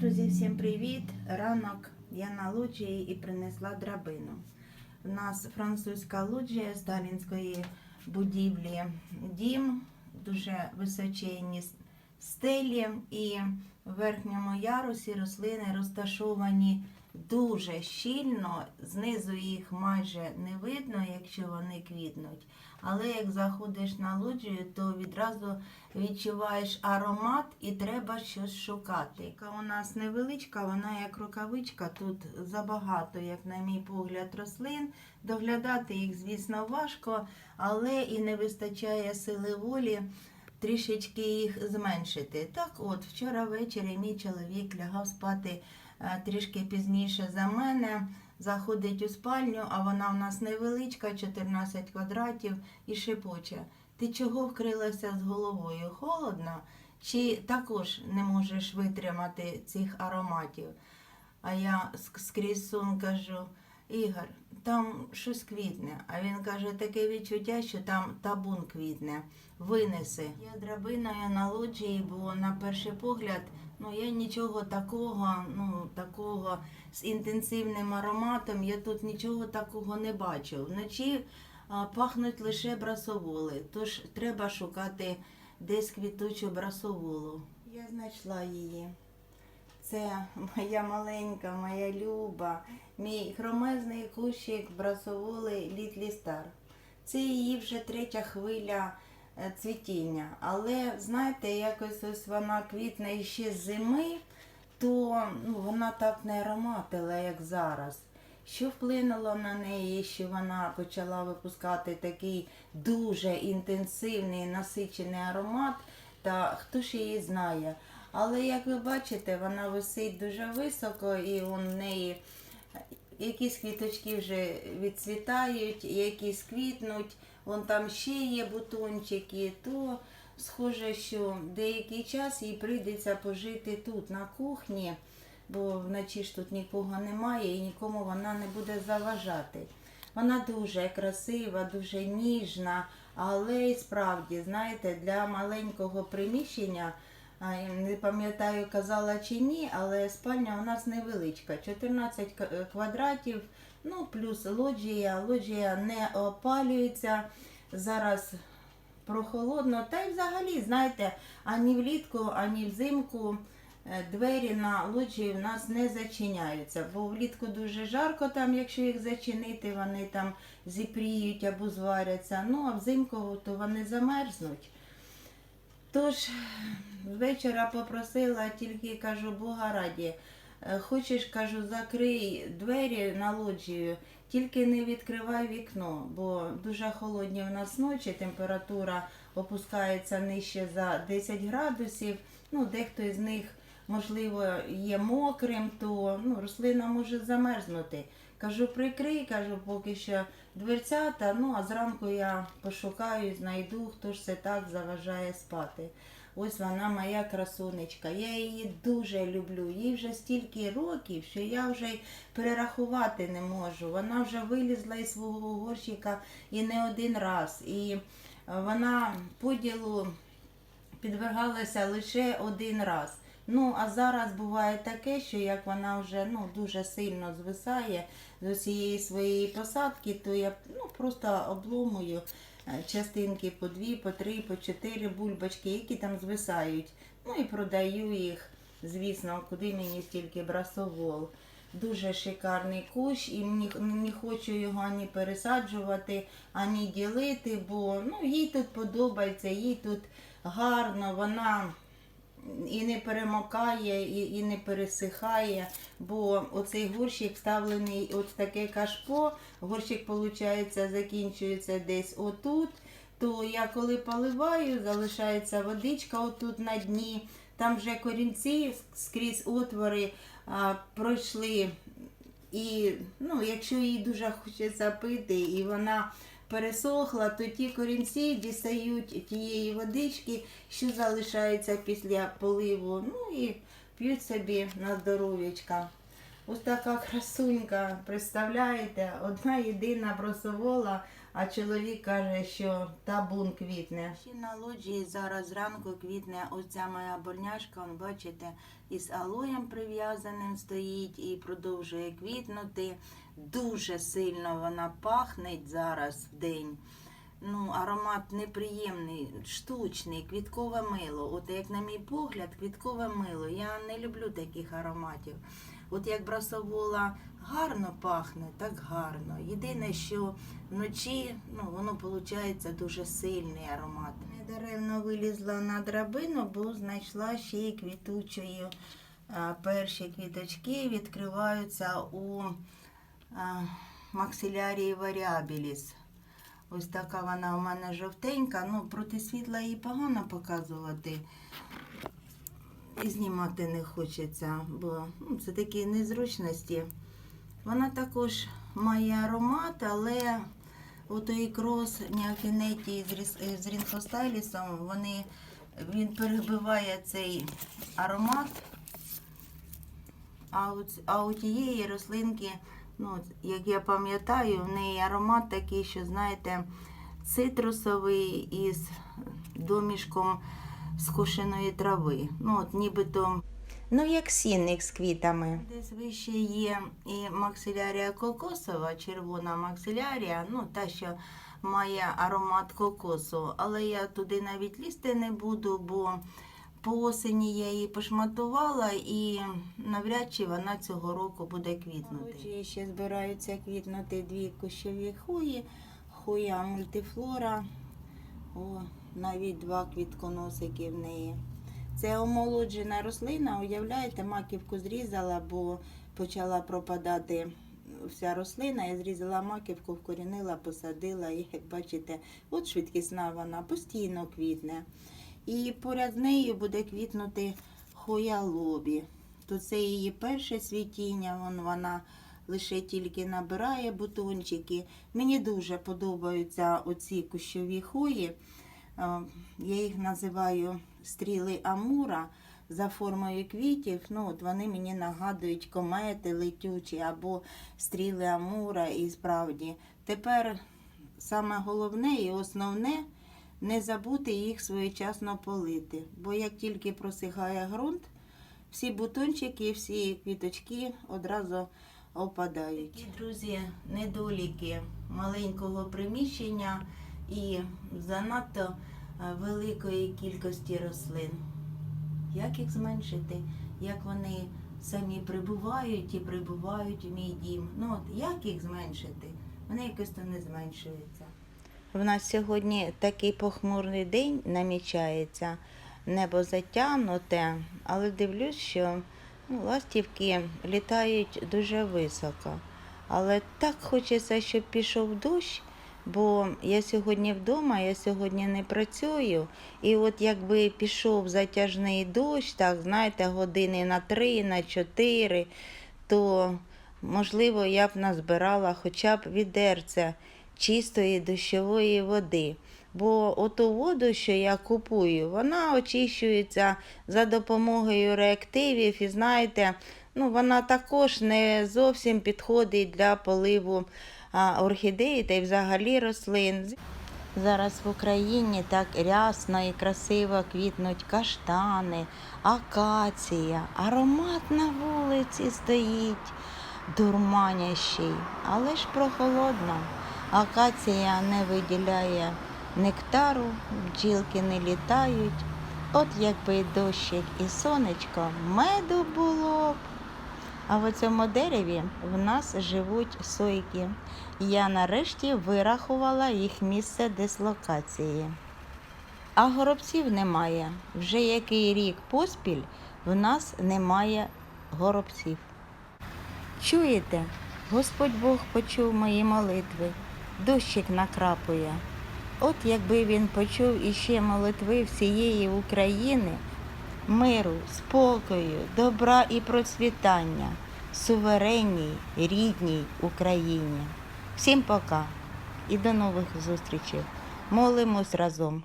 Друзі, всім привіт! Ранок я на лоджії і принесла драбину. У нас французька лоджія сталінської будівлі дім, дуже височенні стелі, і в верхньому ярусі рослини розташовані дуже щільно. Знизу їх майже не видно, якщо вони квітнуть. Але як заходиш на лоджію, то відразу відчуваєш аромат і треба щось шукати. Яка у нас невеличка, вона як рукавичка. Тут забагато, як на мій погляд, рослин. Доглядати їх, звісно, важко, але і не вистачає сили волі трішечки їх зменшити. Так от, вчора ввечері мій чоловік лягав спати трішки пізніше за мене. Заходить у спальню, а вона в нас невеличка, 14 квадратів, і шепоче. Ти чого вкрилася з головою? Холодно? Чи також не можеш витримати цих ароматів? А я скрізь сон кажу, Ігор, там щось квітне. А він каже, таке відчуття, що там табун квітне. Винеси. Я драбиною на лоджії, бо на перший погляд, ну я нічого такого, ну такого з інтенсивним ароматом, я тут нічого такого не бачу. Вночі а, пахнуть лише брасоволи, тож треба шукати десь квітучу брасоволу. Я знайшла її. Це моя маленька, моя люба, мій хромезний кущик брасоволи Літлі Стар. Це її вже третя хвиля цвітіння. Але знаєте, якось ось вона квітне ще з зими, то ну, вона так не ароматила, як зараз. Що вплинуло на неї, що вона почала випускати такий дуже інтенсивний насичений аромат, та хто ж її знає. Але як ви бачите, вона висить дуже високо і у неї якісь квіточки вже відцвітають, якісь квітнуть, вон там ще є бутончики, то схоже, що деякий час їй прийдеться пожити тут, на кухні, бо вночі ж тут нікого немає і нікому вона не буде заважати. Вона дуже красива, дуже ніжна, але і справді, знаєте, для маленького приміщення. Не пам'ятаю, казала чи ні, але спальня у нас невеличка, 14 е, квадратів, ну плюс лоджія. Лоджія не опалюється. Зараз прохолодно. Та й взагалі, знаєте, ані влітку, ані взимку е, двері на лоджії в нас не зачиняються, бо влітку дуже жарко там, якщо їх зачинити, вони там зіпріють або зваряться. Ну а взимку то вони замерзнуть. Тож вечора попросила, тільки кажу, Бога раді. Е, Хочеш, кажу, закрий двері на лоджію, тільки не відкривай вікно, бо дуже холодні в нас ночі, температура опускається нижче за 10 градусів. Ну, дехто із них, можливо, є мокрим, то ну, рослина може замерзнути. Кажу, прикрий, кажу, поки що дверцята, ну а зранку я пошукаю, знайду, хто ж це так заважає спати. Ось вона моя красунечка. Я її дуже люблю. Їй вже стільки років, що я вже перерахувати не можу. Вона вже вилізла із свого горщика і не один раз. І е, вона поділу підвергалася лише один раз. Ну, а зараз буває таке, що як вона вже ну, дуже сильно звисає з усієї своєї посадки, то я ну, просто обломую частинки по дві, по три, по чотири бульбочки, які там звисають. Ну і продаю їх, звісно, куди мені стільки брасовол. Дуже шикарний кущ, і мені не хочу його ані пересаджувати, ані ділити, бо ну, їй тут подобається, їй тут гарно, вона і не перемокає, і, і не пересихає, бо оцей горщик вставлений от таке кашпо, горщик, виходить, закінчується десь отут, то я коли поливаю, залишається водичка отут на дні, там вже корінці скрізь отвори а, пройшли. І ну, якщо їй дуже хочеться пити, і вона пересохла, то ті корінці дістають тієї водички, що залишається після поливу. Ну і п'ють собі на здоров'ячка. Ось така красунька, представляєте, одна єдина бросовола, а чоловік каже, що табун квітне. Ще на лоджії зараз зранку квітне оця моя больняшка, он, бачите, із алоєм прив'язаним стоїть і продовжує квітнути. Дуже сильно вона пахне зараз в день. Ну, аромат неприємний, штучний, квіткове мило. От як на мій погляд, квіткове мило. Я не люблю таких ароматів. От як брасовола гарно пахне, так гарно. Єдине, що вночі ну, воно виходить дуже сильний аромат. Недаремно вилізла на драбину, бо знайшла ще й квітучою. Перші квіточки відкриваються у максилярії варіабіліс. Ось така вона у мене жовтенька. Ну, проти світла її погано показувати. І знімати не хочеться, бо ну, це такі незручності. Вона також має аромат, але отой крос Ніафінеті з, рінфостайлісом, вони, він перебиває цей аромат. А у, а у тієї рослинки, ну, як я пам'ятаю, в неї аромат такий, що, знаєте, цитрусовий із домішком скошеної трави. Ну, от нібито. Ну, як сінник з квітами. Десь вище є і максилярія кокосова, червона максилярія, ну та, що має аромат кокосу. Але я туди навіть лізти не буду, бо по осені я її пошматувала і навряд чи вона цього року буде квітнути. Ще збираються квітнути дві кущові хуї, хуя мультифлора. О, навіть два квітконосики в неї. Це омолоджена рослина, уявляєте, маківку зрізала, бо почала пропадати вся рослина. Я зрізала маківку, вкорінила, посадила і, як бачите, от швидкісна вона постійно квітне. І поряд з нею буде квітнути хоя лобі. То це її перше цвітіння, вон вона лише тільки набирає бутончики. Мені дуже подобаються оці кущові хої. Е, Я їх називаю стріли Амура за формою квітів. Ну, от вони мені нагадують комети летючі або стріли Амура. І справді тепер саме головне і основне не забути їх своєчасно полити. Бо як тільки просихає ґрунт, всі бутончики, всі квіточки одразу опадають. Друзі, недоліки маленького приміщення і занадто е, великої кількості рослин. Як їх зменшити? Як вони самі прибувають і прибувають в мій дім? Ну от як їх зменшити? Вони якось то не зменшуються. В нас сьогодні такий похмурний день намічається, небо затягнуте, але дивлюсь, що ну, ластівки літають дуже високо. Але так хочеться, щоб пішов дощ, бо я сьогодні вдома, я сьогодні не працюю. І от якби пішов затяжний дощ, так знаєте, години на три, на чотири, то можливо я б назбирала хоча б відерце чистої дощової води. Бо оту воду, що я купую, вона очищується за допомогою реактивів, і знаєте, ну вона також не зовсім підходить для поливу орхідеї та й взагалі рослин. Зараз в Україні так рясно і красиво квітнуть каштани, акація, аромат на вулиці стоїть, дурманящий, але ж прохолодно. Акація не виділяє нектару, бджілки не літають. От якби дощик і сонечко, меду було б. А в цьому дереві в нас живуть сойки. Я нарешті вирахувала їх місце дислокації. А горобців немає. Вже який рік поспіль в нас немає горобців. Чуєте? Господь Бог почув мої молитви, дощик накрапує. От якби він почув іще молитви всієї України, миру, спокою, добра і процвітання, суверенній, рідній Україні. Всім пока і до нових зустрічей. Молимось разом.